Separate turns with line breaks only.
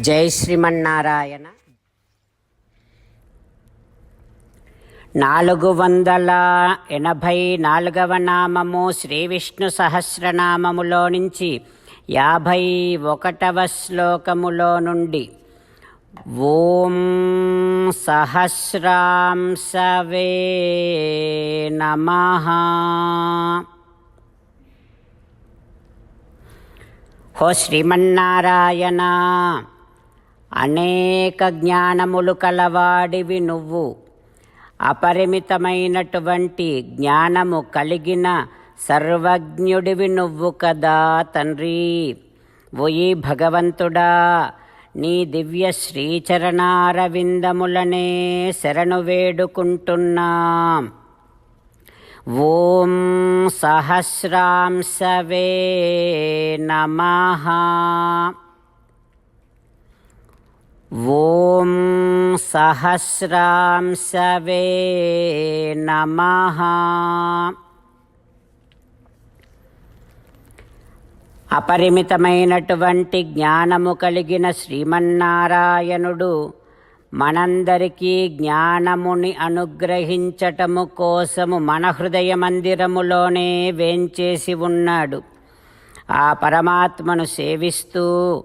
జై శ్రీమన్నారాయణ. నాలుగు వందల ఎనభై నాలుగవ నామము శ్రీ విష్ణు సహస్రనామములో నుంచి యాభై ఒకటవ శ్లోకములో నుండి ఓం సహస్రాంసవే నమ. హో శ్రీమన్నారాయణ. అనేక జ్ఞానములు కలవాడివి నువ్వు. అపరిమితమైనటువంటి జ్ఞానము కలిగిన సర్వజ్ఞుడివి నువ్వు కదా తండ్రి. ఓయి భగవంతుడా నీ దివ్య శ్రీచరణారవిందములనే శరణు వేడుకుంటున్నాం. ఓం సహస్రాంసవే నమహా ఓం సహస్రాంసవే నమః. అపరిమితమైనటువంటి జ్ఞానము కలిగిన శ్రీమన్నారాయణుడు మనందరికీ జ్ఞానముని అనుగ్రహించటము కోసము మన హృదయ మందిరములోనే వేంచేసి ఉన్నాడు. ఆ పరమాత్మను సేవిస్తూ